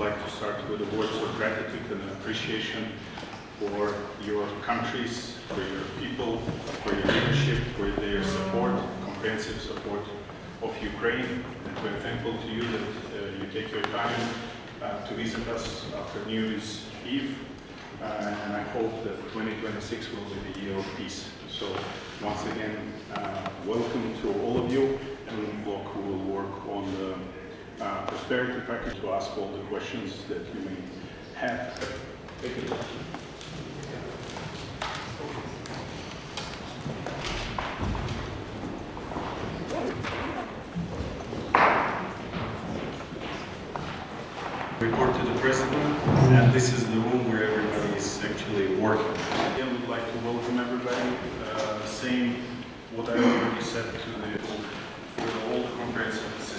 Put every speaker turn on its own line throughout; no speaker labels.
like to start with the words of gratitude and appreciation for your countries, for your people, for your leadership, for their support, comprehensive support of Ukraine. And we're thankful to you that uh, you take your time uh, to visit us after New Year's Eve. Uh, and I hope that 2026 will be the year of peace. So once again, uh, welcome to all of you, and look, we will work on the uh, prosperity package to ask all the questions that you may have. Thank you.
report to the president, and this is the room where everybody is actually working.
Again, we'd like to welcome everybody, uh, saying what I already said to the, for all the comprehensive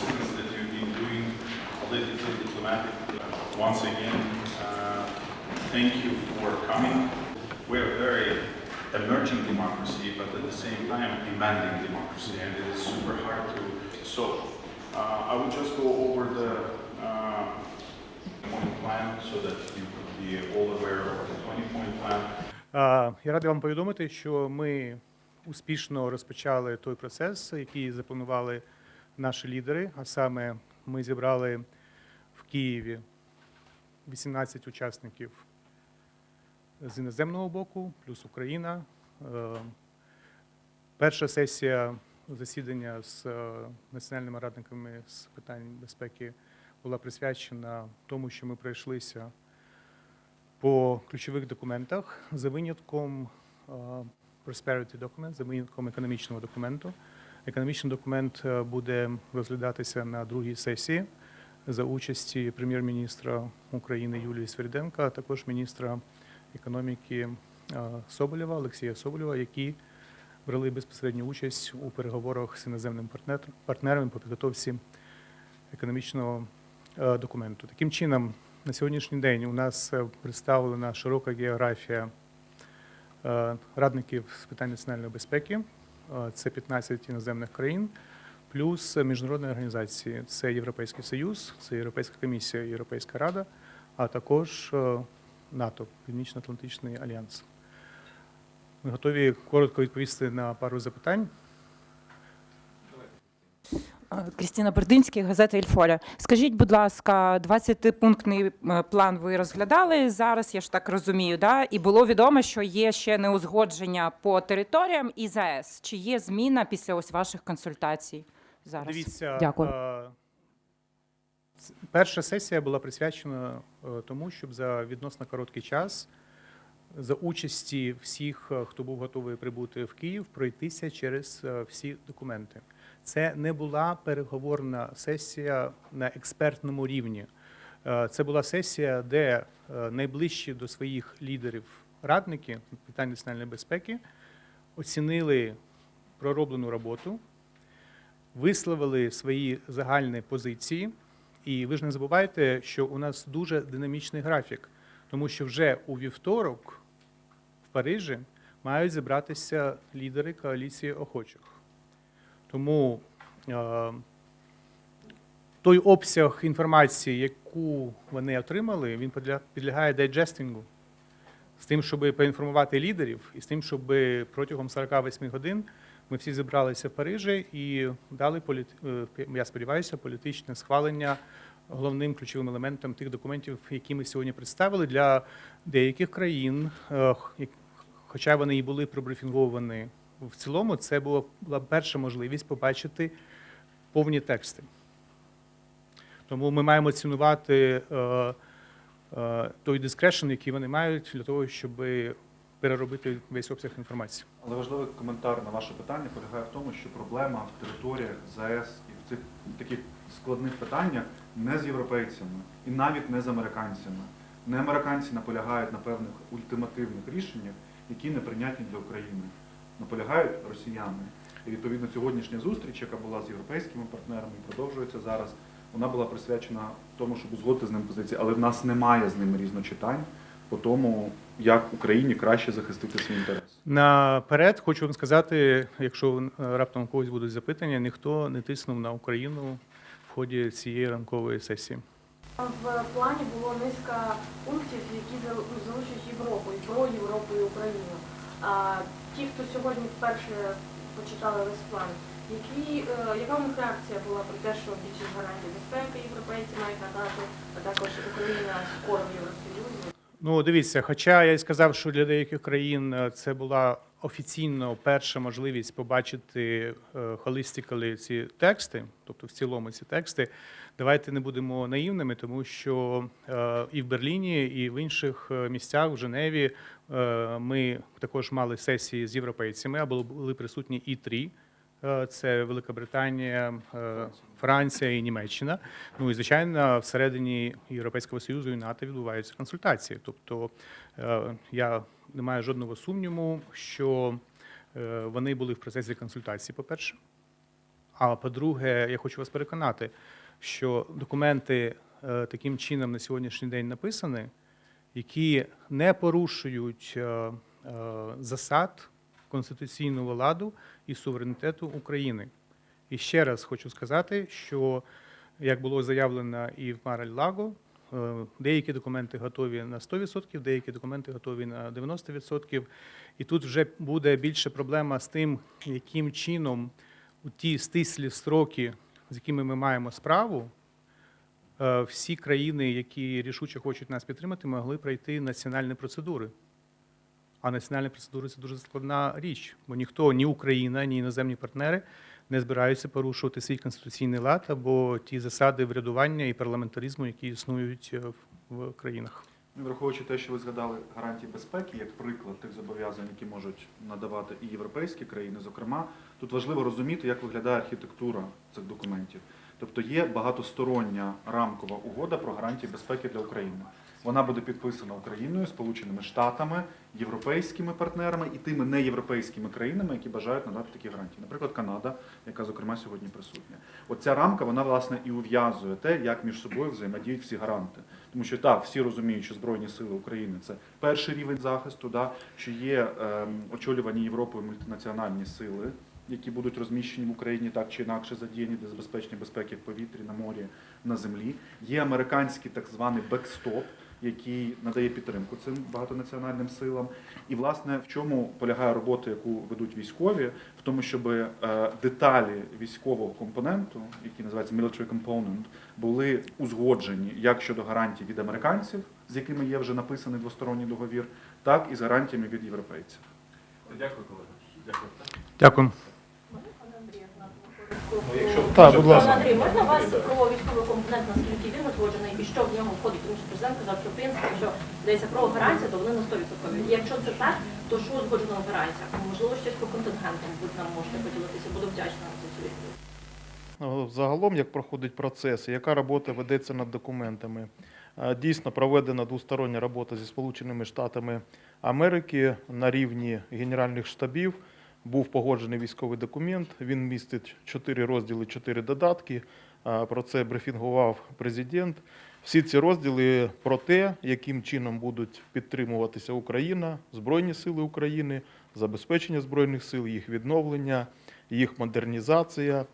Once again, uh, thank you for coming. We're a very emerging democracy, but at the same time demanding democracy, and it is super hard to solve. Uh, I would just go over the uh, 20-point plan so that you could be all aware of the 20-point plan.
Е, Я радий вам повідомити, що ми успішно розпочали той процес, який запланували наші лідери. А саме ми зібрали Києві 18 учасників з іноземного боку, плюс Україна. Е, Перша сесія засідання з е, національними радниками з питань безпеки була присвячена тому, що ми пройшлися по ключових документах за винятком е, Prosperity Document, за винятком економічного документу. Економічний документ буде розглядатися на другій сесії за участі прем'єр-міністра України Юлії Свириденка, а також міністра економіки е, Соболєва, Олексія Соболєва, які брали безпосередню участь у переговорах з іноземним партнер- партнером по підготовці економічного е, документу. Таким чином, на сьогоднішній день у нас е, представлена широка географія радників з питань національної безпеки. Це 15 іноземних країн, плюс міжнародні організації. Це Європейський Союз, це Європейська комісія, Європейська Рада, а також е, НАТО, Північно-Атлантичний альянс. Ми готові коротко відповісти на пару запитань.
Крістіна Бердинський, газета «Ільфоля». Скажіть, будь ласка, 20-пунктний е, план ви розглядали зараз, я ж так розумію, да? і було відомо, що є ще неузгодження по територіям і ЗАЕС. Чи є зміна після ось ваших консультацій зараз?
Дивіться,
Дякую.
е, перша сесія була присвячена е, тому, щоб за відносно короткий час за участі всіх, е, хто був готовий прибути в Київ, пройтися через всі документи. Це не була переговорна сесія на експертному рівні. Це була сесія, де найближчі до своїх лідерів радники питань національної безпеки оцінили пророблену роботу, висловили свої загальні позиції. І ви ж не забувайте, що у нас дуже динамічний графік, тому що вже у вівторок в Парижі мають зібратися лідери коаліції охочих. Тому е, той обсяг інформації, яку вони отримали, він підлягає дайджестингу. З тим, щоб поінформувати лідерів, і з тим, щоб протягом 48 годин ми всі зібралися в Парижі і дали е, я сподіваюся, політичне схвалення головним ключовим елементом тих документів, які ми сьогодні представили для деяких країн, е, хоча вони і були пробрифінговані в цілому, це була, перша можливість побачити повні тексти. Тому ми маємо цінувати е, той дискрешн, який вони мають для того, щоб переробити весь обсяг інформації.
Але важливий коментар на ваше питання полягає в тому, що проблема в територіях ЗАЕС і в цих таких складних питаннях не з європейцями і навіть не з американцями. Не американці наполягають на певних ультимативних рішеннях, які неприйнятні для України. Наполягають росіяни. І відповідно сьогоднішня зустріч, яка була з європейськими партнерами, продовжується зараз. Вона була присвячена тому, щоб узгодити з ним позиції, але в нас немає з ними різночитань по тому, як Україні краще захистити свій інтерес.
Наперед хочу вам сказати, якщо раптом у когось будуть запитання, ніхто не тиснув на Україну в ході цієї ранкової сесії.
В плані було низка пунктів, які зал- залучать Європу, і про Європу і Україну. А ті, хто сьогодні вперше почитали весь план, які, е, яка у них реакція була про те, що більшість гарантій безпеки європейці мають надати, а також Україна скоро в Євросоюзі?
Ну, дивіться, хоча я й сказав, що для деяких країн е, це була офіційно перша можливість побачити холістикали ці тексти, тобто в цілому ці тексти. Давайте не будемо наївними, тому що е, і в Берліні, і в інших е, місцях в Женеві е, ми також мали сесії з європейцями, а були- були присутні і три. Е, Це Велика Британія, е, Франція і Німеччина. Ну і звичайно, всередині Європейського союзу і НАТО відбуваються консультації. Тобто е, я не маю жодного сумніву, що вони були в процесі консультації, по-перше. А по-друге, я хочу вас переконати, що документи таким чином на сьогоднішній день написані, які не порушують засад конституційного ладу і суверенітету України. І ще раз хочу сказати, що як було заявлено і в Мараль-Лаго, е, деякі документи готові на 100%, деякі документи готові на 90%. І тут вже буде більше проблема з тим, яким чином у ті стислі строки, з якими ми маємо справу, е, всі країни, які рішуче хочуть нас підтримати, могли пройти національні процедури. А національні процедури це дуже складна річ, бо ніхто, ні Україна, ні іноземні партнери не збираються порушувати свій конституційний лад або ті засади врядування і парламентаризму, які існують е, в- країнах.
Враховуючи те, що ви згадали гарантії безпеки як приклад тих зобов'язань, які можуть надавати і європейські країни, зокрема, тут важливо розуміти, як виглядає архітектура цих документів. Тобто є багатостороння рамкова угода про гарантії безпеки для України. Вона буде підписана Україною, Сполученими Штатами, європейськими партнерами і тими неєвропейськими країнами, які бажають надати такі гарантії. Наприклад, Канада, яка зокрема сьогодні присутня. Оця рамка вона власне і ув'язує те, як між собою взаємодіють всі гаранти. Тому що так, всі розуміють, що Збройні сили України це перший рівень захисту, да, що є ем, очолювані Європою мультинаціональні сили, які будуть розміщені в Україні так чи інакше задіяні для забезпечення безпеки в повітрі, на морі, на землі. Є американський так званий бекстоп, який надає підтримку цим багатонаціональним силам. І власне в чому полягає робота, яку ведуть військові, в тому, щоб е, деталі військового компоненту, який називається military component, були узгоджені як щодо гарантій від американців, з якими є вже написаний двосторонній договір, так і з гарантіями від європейців.
Дякую, колеги. Дякую.
Дякую.
Так, будь ласка.
Андрій, можна вас про військовий компонент, наскільки він узгоджений і що в нього входить? Тому що президент казав, що в принципі, якщо йдеться про гарантії, то вони на 100%. Якщо це так, то що узгоджено в гарантіях? Можливо, щось по контингентам ви нам можете поділитися. Буду вдячна за цю відповідь.
Ну, Загалом, як проходить процес, і яка робота ведеться над документами. Дійсно проведена двостороння робота зі Сполученими Штатами Америки на рівні генеральних штабів. Був погоджений військовий документ. Він містить чотири розділи, чотири додатки. Про це брифінгував президент. Всі ці розділи про те, яким чином будуть підтримуватися Україна, Збройні Сили України, забезпечення Збройних сил, їх відновлення, їх модернізація,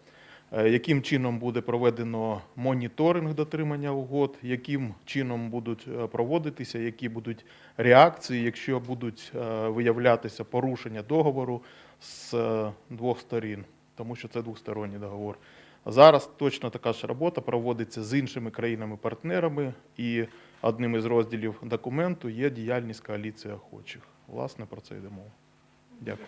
яким чином буде проведено моніторинг дотримання угод, яким чином будуть е, проводитися, які будуть реакції, якщо будуть е, виявлятися порушення договору з е, двох сторін, тому що це двосторонній договор. Зараз точно така ж робота проводиться з іншими країнами-партнерами, і одним із розділів документу є діяльність коаліції охочих. Власне, про це йде мова. Дякую.